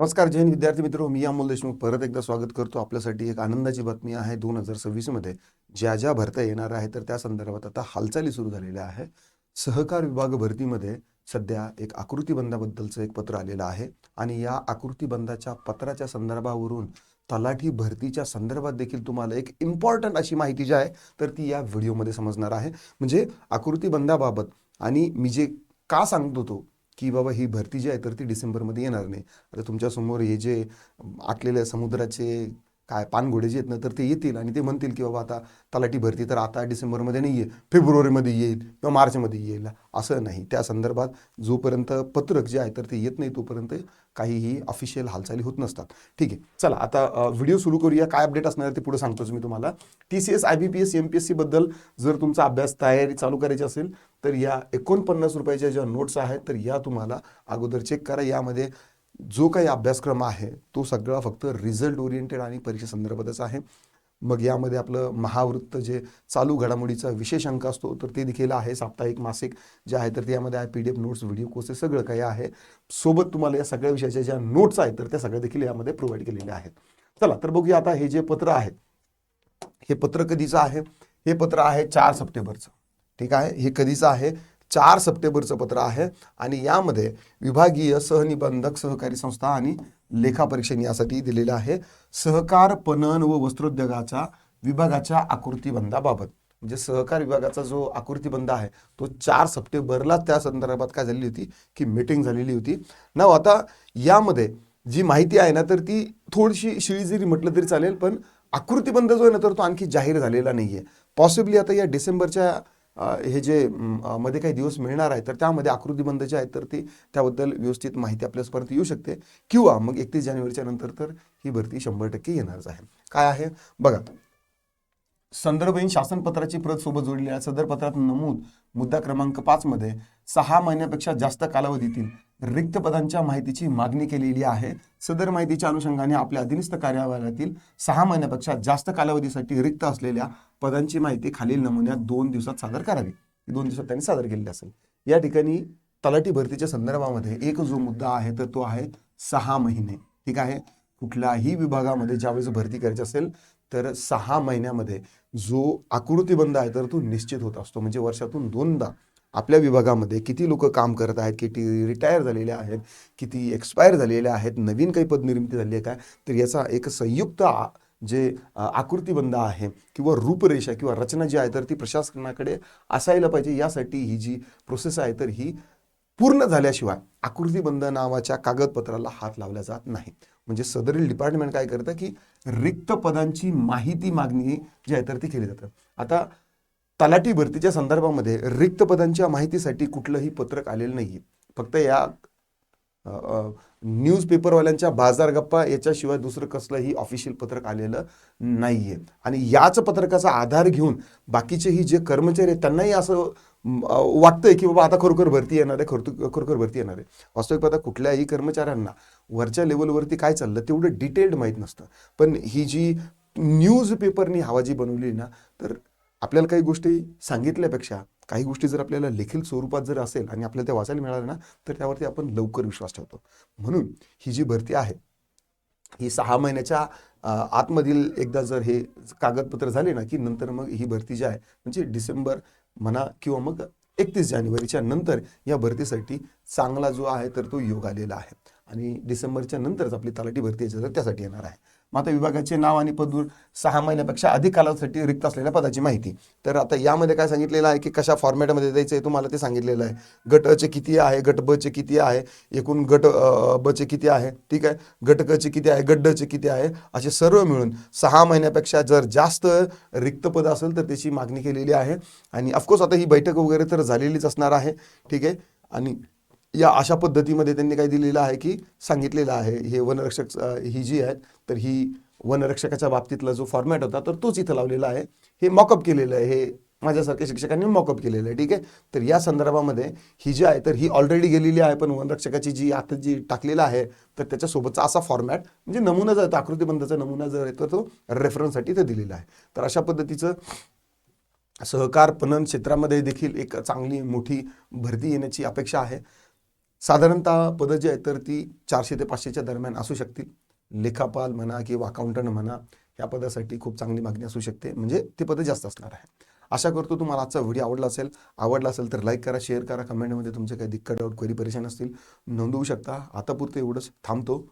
नमस्कार जैन विद्यार्थी मित्र मी अमोल देशमुख परत एकदा स्वागत करतो आपल्यासाठी एक आनंदाची बातमी आहे दोन हजार सव्वीसमध्ये ज्या ज्या भरत्या येणार आहे तर त्या संदर्भात आता हालचाली सुरू झालेल्या आहे सहकार विभाग भरतीमध्ये सध्या एक आकृतीबंधाबद्दलचं एक पत्र आलेलं आहे आणि या आकृतीबंधाच्या पत्राच्या संदर्भावरून तलाठी भरतीच्या संदर्भात देखील तुम्हाला एक इम्पॉर्टंट अशी माहिती जी आहे तर ती या व्हिडिओमध्ये समजणार आहे. म्हणजे आकृतीबंधाबाबत आणि मी जे का सांगतो तो की बाबा ही भरती जी आहे तर ती डिसेंबरमध्ये येणार नाही. आता तुमच्यासमोर हे जे आटलेल्या समुद्राचे काय पानघोडे जे आहेत ना तर ते येतील आणि ते म्हणतील की बाबा आता तलाठी भरती तर आता डिसेंबरमध्ये नाही आहे फेब्रुवारीमध्ये येईल किंवा मार्चमध्ये येईल. असं नाही. त्या संदर्भात जोपर्यंत पत्रक जे आहे तर ते येत नाही तोपर्यंत काहीही ऑफिशियल हालचाली होत नसतात. ठीक आहे. चला आता व्हिडिओ सुरू करूया. काय अपडेट असणार ते पुढे सांगतोच मी तुम्हाला. T C S I B P S M P S सीबद्दल जर तुमचा अभ्यास तयारी चालू करायची असेल तर या एकोणपन्नास रुपयाच्या ज्या नोट्स आहेत तर या तुम्हाला अगोदर चेक करा. यामध्ये जो काही अभ्यासक्रम आहे तो सगळा फक्त रिझल्ट ओरिएंटेड आणि परीक्षा संदर्भातच आहे. मग यामध्ये आपलं महावृत्त जे चालू घडामोडीचा विशेष अंक असतो तर ते देखील आहे. साप्ताहिक मासिक जे आहे तर त्यामध्ये आहे P D F notes video courses सगळं काही आहे. सोबत तुम्हाला या सगळ्या विषयाच्या ज्या नोट्स आहेत तर त्या सगळ्या देखील यामध्ये प्रोव्हाइड केलेल्या आहेत. चला तर बघूया आता हे जे पत्र आहे हे पत्र कधीचं आहे? हे पत्र आहे चार सप्टेंबरचं. ठीक आहे? हे कधीचं आहे? चार सप्टेंबरचं पत्र आहे आणि यामध्ये विभागीय सहनिबंधक सहकारी संस्था आणि लेखापरीक्षण यासाठी दिलेलं आहे. सहकार पणन व वस्त्रोद्योगाच्या विभागाच्या आकृतीबंधाबाबत. म्हणजे सहकार विभागाचा जो आकृतीबंध आहे तो चार सप्टेंबरला त्या संदर्भात काय झालेली होती की मीटिंग झालेली होती. ना आता यामध्ये जी माहिती आहे ना तर ती थोडीशी शिळी जरी म्हटलं तरी चालेल पण आकृतीबंध जो आहे ना तर तो आणखी जाहीर झालेला नाही आहे पॉसिबली आता या डिसेंबरच्या हे जे मध्ये काही दिवस मिळणार आहे तर त्यामध्ये आकृतीबंध जे आहेत तर ते त्याबद्दल व्यवस्थित माहिती आपल्यापर्यंत येऊ शकते. किंवा मग एकतीस जानेवारीच्या नंतर तर ही भरती शंभर टक्के येणारच आहे. काय आहे? बघा. संदर्भहीन शासनपत्राची प्रत सोबत जोडलेली आहे सदर पत्रात नमूद मुद्दा क्रमांक पाच मध्ये सहा महिन्यापेक्षा जास्त कालावधीतील रिक्त पदांच्या माहितीची मागणी केलेली आहे. सदर माहितीच्या अनुषंगाने आपल्या अधीनस्थ कार्यालयातील सहा महिन्यापेक्षा जास्त कालावधीसाठी रिक्त असलेल्या पदांची माहिती खालील नमुन्यात दोन दिवसात सादर करावी. दोन दिवसात त्यांनी सादर केलेली असेल. या ठिकाणी तलाठी भरतीच्या संदर्भामध्ये एक जो मुद्दा आहे तर तो आहे सहा महिने. ठीक आहे? कुठल्याही विभागामध्ये ज्यावेळेस भरती करायची असेल तर सहा महिन्यामध्ये जो आकृतीबंध आहे तर तो निश्चित होत असतो. म्हणजे वर्षातून दोनदा आपल्या विभागामध्ये किती लोक काम करत आहेत किती रिटायर झालेले आहेत किती एक्सपायर झालेले आहेत नवीन काही पदनिर्मिती झाली आहे काय तर याचा एक संयुक्त जे आकृतीबंध आहे किंवा रूपरेषा किंवा रचना जी आहे तर ती प्रशासनाकडे असायला पाहिजे. यासाठी ही जी प्रोसेस आहे तर ही पूर्ण झाल्याशिवाय आकृतीबंध नावाच्या कागदपत्राला हात लावला जात नाही म्हणजे सदरील डिपार्टमेंट काय करतं की रिक्त पदांची माहिती मागणी जी आहे तर ती केली जातं. आता तलाठी भरतीच्या संदर्भामध्ये रिक्त पदांच्या माहितीसाठी कुठलंही पत्रक आलेलं नाही फक्त या न्यूजपेपरवाल्यांच्या बाजार गप्पा याच्याशिवाय दुसरं कसलंही ऑफिशियल पत्रक आलेलं नाही आहे आणि याच पत्रकाचा आधार घेऊन बाकीचेही जे कर्मचारी आहेत त्यांनाही असं वाटतंय की बाबा आता खरोखर भरती येणार आहे खरोखर खरोखर भरती येणार आहे. वास्तविक आता कुठल्याही कर्मचाऱ्यांना वरच्या लेवलवरती काय चाललं तेवढं डिटेल्ड माहीत नसतं. पण ही जी न्यूज पेपरनी हवा जी बनवली ना तर आपल्याला काही गोष्टी सांगितल्यापेक्षा काही गोष्टी जर आपल्याला लेखील स्वरूपात जर असेल आणि आपल्याला त्या वाचायला मिळाल्या ना तर त्यावरती आपण लवकर विश्वास ठेवतो. म्हणून ही जी भरती आहे ही सहा महिन्याच्या आतमधील एकदा जर हे कागदपत्र झाले ना की नंतर मग ही भरती जी आहे म्हणजे डिसेंबर म्हणा किंवा मग एकतीस जानेवारीच्या नंतर या भरतीसाठी चांगला जो आहे तर तो योग आलेला आहे. आणि डिसेंबरच्या नंतरच आपली तलाठी भरती याच्या तर त्यासाठी येणार आहे. मग आता विभागाचे नाव आणि पदूर सहा महिन्यापेक्षा अधिक कालावधीसाठी रिक्त असलेल्या पदाची माहिती. तर आता यामध्ये काय सांगितलेलं आहे की कशा फॉर्मॅटमध्ये द्यायचं आहे तुम्हाला ते सांगितलेलं आहे. गट अचे किती आहे? गट ब चे किती आहे? एकूण गट बचे ब चे किती आहे? ठीक आहे? गट क चे किती आहे? गट ड चे किती आहे? असे सर्व मिळून सहा महिन्यापेक्षा जर जास्त रिक्त पद असेल तर त्याची मागणी केलेली आहे. आणि ऑफकोर्स आता ही बैठक वगैरे तर झालेलीच असणार आहे. ठीक आहे? आणि या अशा पद्धतीमध्ये त्यांनी काय दिलेलं आहे की सांगितलेलं आहे हे वनरक्षक ही जी आहेत तर ही वनरक्षकाच्या बाबतीतला जो फॉर्मॅट होता तर तोच इथं लावलेला आहे. हे मॉकअप केलेलं आहे हे माझ्यासारख्या शिक्षकांनी मॉकअप केलेलं आहे ठीक आहे? तर या संदर्भामध्ये ही जी आहे तर ही ऑलरेडी गेलेली आहे पण वनरक्षकाची जी आता जी टाकलेला आहे तर त्याच्यासोबतचा असा फॉर्मॅट म्हणजे नमुना जर आकृतीबंधाचा नमुना जर आहे तर तो रेफरन्ससाठी इथं दिलेला आहे. तर अशा पद्धतीचं सहकार पणन क्षेत्रामध्ये देखील एक चांगली मोठी भरती येण्याची अपेक्षा आहे. साधारणतः पदं जी आहेत तर ती चारशे ते पाचशेच्या दरम्यान असू शकतील. लेखापाल म्हणा किंवा अकाउंटंट म्हणा या पदासाठी खूप चांगली मागणी असू शकते. म्हणजे ती पदं जास्त असणार आहे. आशा करतो तुम्हाला आजचा व्हिडिओ आवडला असेल. आवडला असेल तर लाईक करा शेअर करा कमेंटमध्ये तुमचे काही दिक्कत डाऊट क्वेरी परेशान असतील नोंदवू शकता. आतापुरतं एवढंच. थांबतो.